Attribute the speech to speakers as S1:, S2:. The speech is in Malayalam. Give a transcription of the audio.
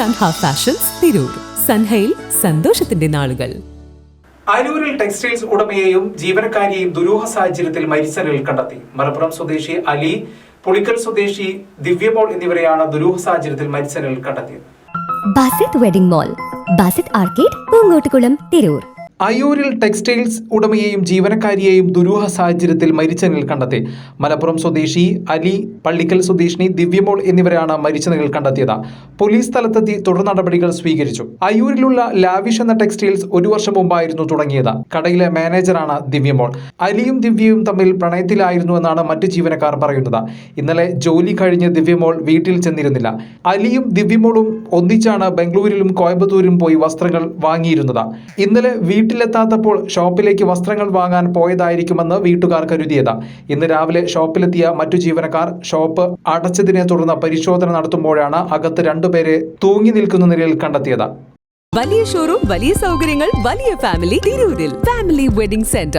S1: സൻഹ ഫാഷൻസ് തിരൂർ സൻഹയിൽ സന്തോഷത്തിന്റെ നാളുകൾ
S2: അരൂരിൽ ടെക്സ്റ്റൈൽസ് ഉടമയെയും ജീവനക്കാരിയെയും ദുരൂഹ സാഹചര്യത്തിൽ മരിച്ച നിലയിൽ കണ്ടെത്തി. മലപ്പുറം സ്വദേശി അലി പുളിക്കൽ സ്വദേശി ദിവ്യമോൾ എന്നിവരെയാണ് ദുരൂഹ സാഹചര്യത്തിൽ മരിച്ച നിലയിൽ കണ്ടെത്തിയത്.
S3: Basith wedding mall Basith arcade Poonkottukulam Tirur
S2: അയ്യൂരിൽ textiles ഉടമയെയും ജീവനക്കാരിയെയും ദുരൂഹ സാഹചര്യത്തിൽ മരിച്ച നിലയിൽ കണ്ടെത്തി. മലപ്പുറം സ്വദേശി അലി പള്ളിക്കൽ സ്വദേശിനി ദിവ്യമോൾ എന്നിവരാണ് മരിച്ച നിലയിൽ കണ്ടെത്തിയത്. പോലീസ് സ്ഥലത്തെത്തി തുടർ നടപടികൾ സ്വീകരിച്ചു. അയ്യൂരിലുള്ള ലാവിഷ് എന്ന ടെക്സ്റ്റൈൽസ് ഒരു വർഷം മുമ്പായിരുന്നു തുടങ്ങിയത്. കടയിലെ മാനേജറാണ് ദിവ്യമോൾ. അലിയും ദിവ്യയും തമ്മിൽ പ്രണയത്തിലായിരുന്നു എന്നാണ് മറ്റു ജീവനക്കാർ പറയുന്നത്. ഇന്നലെ ജോലി കഴിഞ്ഞ് ദിവ്യമോൾ വീട്ടിൽ ചെന്നിരുന്നില്ല. അലിയും ദിവ്യമോളും ഒന്നിച്ചാണ് ബംഗളൂരിലും കോയമ്പത്തൂരും പോയി വസ്ത്രങ്ങൾ വാങ്ങിയിരുന്നത്. ഇന്നലെ വീട്ടിലെത്താത്തപ്പോൾ ഷോപ്പിലേക്ക് വസ്ത്രങ്ങൾ വാങ്ങാൻ പോയതായിരിക്കുമെന്ന് വീട്ടുകാർ കരുതിയത്. ഇന്ന് രാവിലെ ഷോപ്പിലെത്തിയ മറ്റു ജീവനക്കാർ ഷോപ്പ് അടച്ചതിനെ തുടർന്ന് പരിശോധന നടത്തുമ്പോഴാണ് അകത്ത് രണ്ടുപേരെ തൂങ്ങി നിൽക്കുന്ന നിലയിൽ കണ്ടെത്തിയത്.
S1: വലിയ ഷോറൂം വലിയ സൗകര്യങ്ങൾ വലിയ ഫാമിലി ഫാമിലി വെഡിംഗ് സെന്റർ